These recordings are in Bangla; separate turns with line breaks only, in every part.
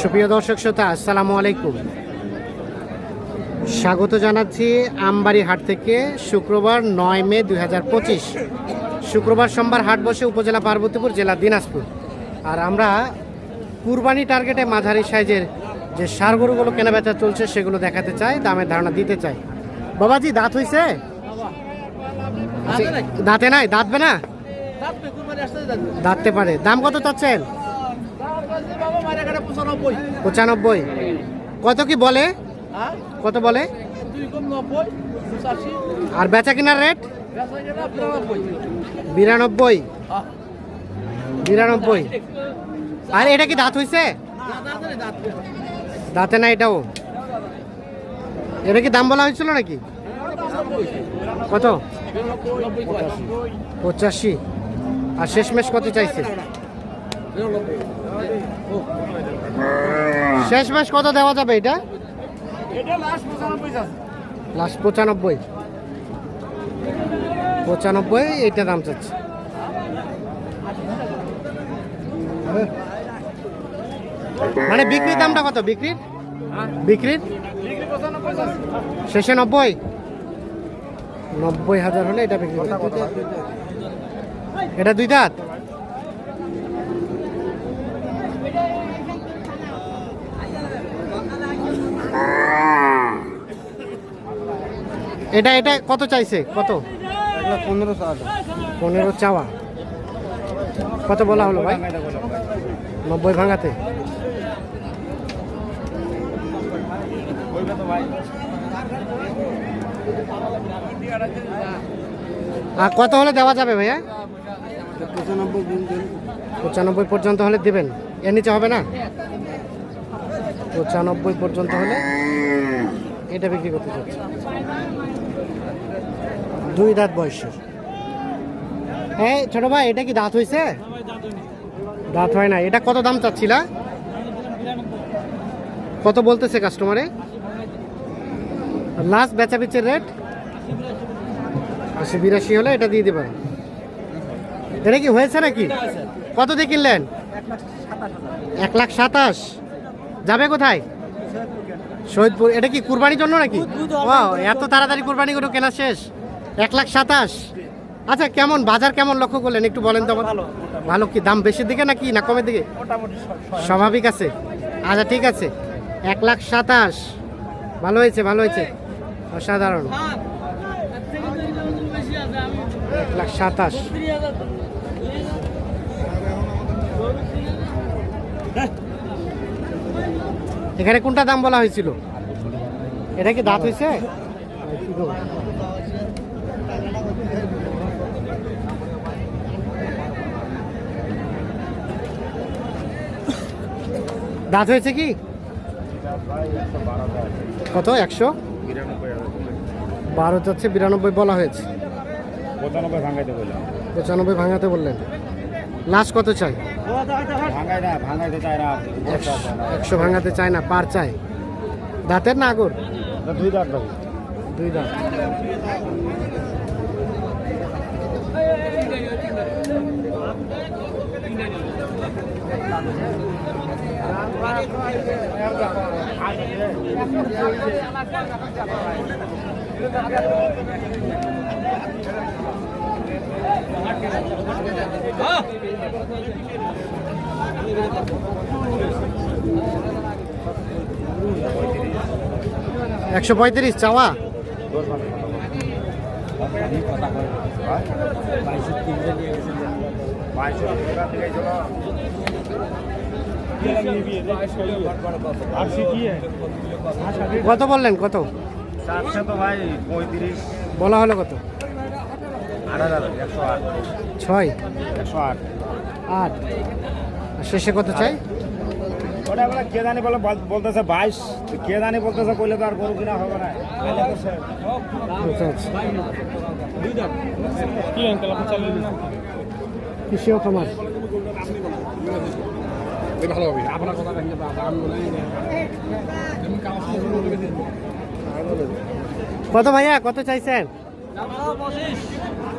সুপ্রিয় দর্শক শ্রোতা আসসালামু আলাইকুম। স্বাগত জানাচ্ছি আমবাড়ি হাট থেকে শুক্রবার নয় মে দু হাজার পঁচিশ। শুক্রবার সোমবার হাট বসে উপজেলা পার্বতীপুর জেলা দিনাজপুর। আর আমরা কুরবানি টার্গেটে মাঝারি সাইজের যে সার গরুগুলো কেনাবেচা চলছে সেগুলো দেখাতে চাই দামের ধারণা দিতে চাই। বাবাজি দাঁত হইছে? আচ্ছা, দাঁতে নাই। দাঁতবে না? দাঁততে পারে। দাম কত চাচ্ছেন? পঁচানব্বই। কত কি বলে? কত বলে? আর বেচা কিনার রেট? বিরানব্বই। বিরানব্বই। আর এটা কি দাঁত হয়েছে দাঁতে না এটাও। এটা কি দাম বলা হয়েছিল নাকি? কত? পঁচাশি। আর শেষমেশ কত চাইছে? শেষমেশ কত দেওয়া যাবে এটা? লাস্ট পঁচানব্বই পঁচানব্বই। এইটা দাম চাচ্ছে। মানে বিক্রির দামটা কত? বিক্রির? বিক্রির? শেষে নব্বই? নব্বই হাজার হলে এটা বিক্রি এটা দুই দাঁত? এটা এটা কত চাইছে? কত?
পনেরো
পনেরো চাওয়া। কত বলা হলো ভাই? নব্বই ভাঙাতে। আর কত হলে দেওয়া যাবে ভাইয়া?
পঁচানব্বই
পর্যন্ত হলে দেবেন। এর নিচে হবে না? পঁচানব্বই পর্যন্ত হলে এটা বিক্রি করতে চাচ্ছি। দুই দাঁত বয়সের। হ্যাঁ ছোট ভাই এটা কি দাঁত হয়েছে দাঁত হয় না এটা কত দাম চাচ্ছিলা? কত বলতেছে কাস্টমারে লাস্ট বেচা বিচের রেট আশি বিরাশি হলে এটা দিয়ে দেবেন এটা কি হয়েছে নাকি? কত দিয়ে কিনলেন? এক লাখ সাতাশ। যাবে কোথায়? শহীদপুর এটা কি কুরবানির জন্য নাকি? ও এত তাড়াতাড়ি কুরবানি করে কেনা শেষ? এক লাখ সাতাশ। আচ্ছা কেমন? বাজার কেমন লক্ষ্য করলেন? একটু বলেন তো। ভালো কি? দাম বেশির দিকে নাকি না কমের দিকে? স্বাভাবিক আছে। আচ্ছা ঠিক আছে। এক লাখ সাতাশ। ভালো হয়েছে ভালো হয়েছে। অসাধারণ। এক লাখ সাতাশ। এখানে কোনটা দাম বলা হয়েছিল? এটা কি দাঁত হয়েছে? দাঁত হয়েছে কি? কত? একশো? বারো যাচ্ছে বিরানব্বই বলা হয়েছে।
পঁচানব্বই
ভাঙাতে বললেন। লাস্ট কত চাই? একশো ভাঙাতে চায় না পার চাই। দাঁতের না আগর?
দুই দাঁত
দুই দাঁত। একশো পঁয়ত্রিশ চাওয়া? কত বললেন কত?
চারশো তো ভাই পঁয়ত্রিশ
বলা হলো কত?
আট একশো আট
ছয়।
একশো আট।
আট শেষে কত চাই?
ওটা বলে কে জানি বলে বলতেছে বাইশ কে জানি বলতেছে কইলে তো আর গরু কিনা হবে না
কৃষি ও খামার
ভালো হবে। আপনার কথা
কত ভাইয়া? কত চাইছেন?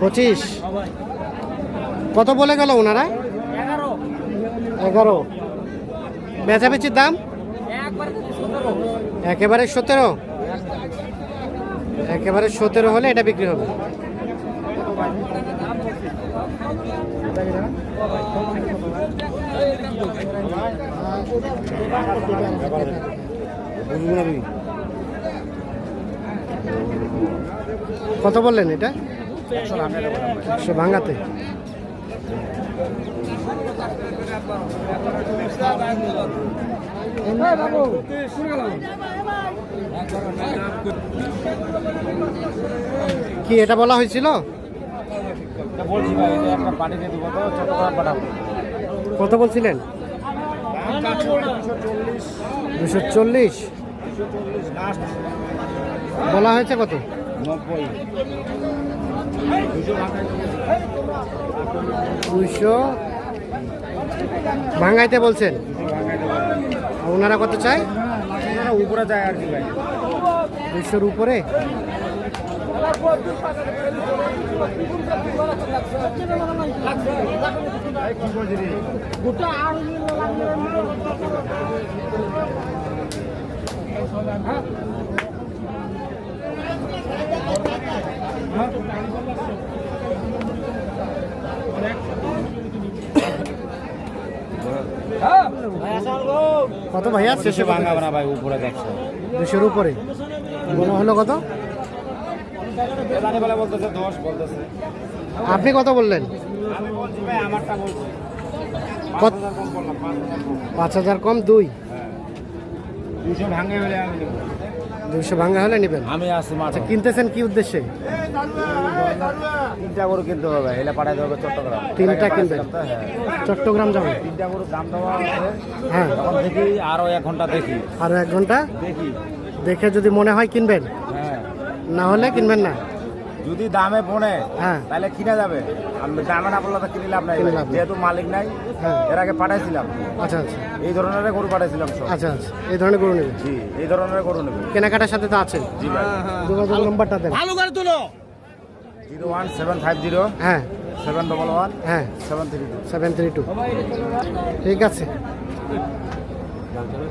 পঁচিশ। কত বলে গেল ওনারা? এগারো। বেচাবেচির দাম? একেবারে সতেরো। একেবারে সতেরো হলে এটা বিক্রি হবে। কত বললেন এটা? একশো ভাঙাতে। কি এটা বলা হয়েছিল?
বলছি ভাই এটা একটা পাঠিয়ে দিব তো চট্টগ্রাম পাঠাবো।
কত বলছিলেন?
দুশো চল্লিশ।
বলা হয়েছে কত?
নব্বই। দুশো।
দুইশো ভাঙ্গাইতে বলছেন? ওনারা কত চায়?
উপরে যায় আর কি ভাই।
দুইশোর উপরে? কত ভাইয়া?
শেষে ভাঙাবে না ভাই উপরে দেখছ
দুশোর উপরে। বলা হলো কত?
জানি বলতেছে দশ বলতেছে।
আপনি কত বললেন?
আমি বলছি ভাই আমারটা বলছি। পাঁচ হাজার কম
দুই।
হ্যাঁ। দুশো ভাঙে হলে আমি
ভাঙ্গা হলে নেবেন?
আমি আসি
আচ্ছা কিনতেছেন কি উদ্দেশ্যে?
তিনটা গরু কিনতে হবে এলে পাঠাতে হবে চট্টগ্রাম।
তিনটা কিনবেন?
হ্যাঁ।
চট্টগ্রাম যাবেন
তিনটা গরু দাম দেওয়া
হ্যাঁ।
তখন দেখি আরও এক ঘণ্টা দেখি।
আরও এক ঘণ্টা?
দেখি।
দেখে যদি মনে হয় কিনবেন। না হলে কিনবেন না।
যদি দামে পড়ে
হ্যাঁ।
তাহলে কিনা যাবে। আমি দামে না পড়লে তো কিনে লাভ নাই। যেহেতু মালিক নাই
হ্যাঁ।
এর আগে পাঠাইছিলাম।
আচ্ছা আচ্ছা।
এই ধরনের গরু পাঠাইছিলাম
আচ্ছা আচ্ছা। এই ধরনের গরু নেবেন?
জি এই ধরনের গরু নেবে
কেনাকাটার সাথে তো আছেন
জি ভাই।
যোগাযোগ নাম্বারটা দেন।
Zero one seven five zero.
হ্যাঁ।
Seven double one.
হ্যাঁ।
Seven three two.
Seven three two. ঠিক আছে।
আপনি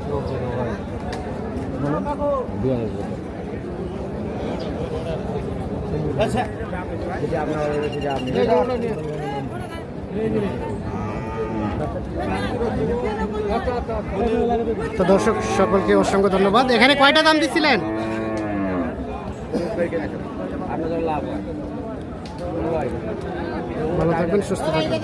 তো দর্শক সকলকে অসংখ্য ধন্যবাদ। এখানে কয়টা দাম দিচ্ছিলেন ভালো থাকবেন সুস্থ থাকবেন।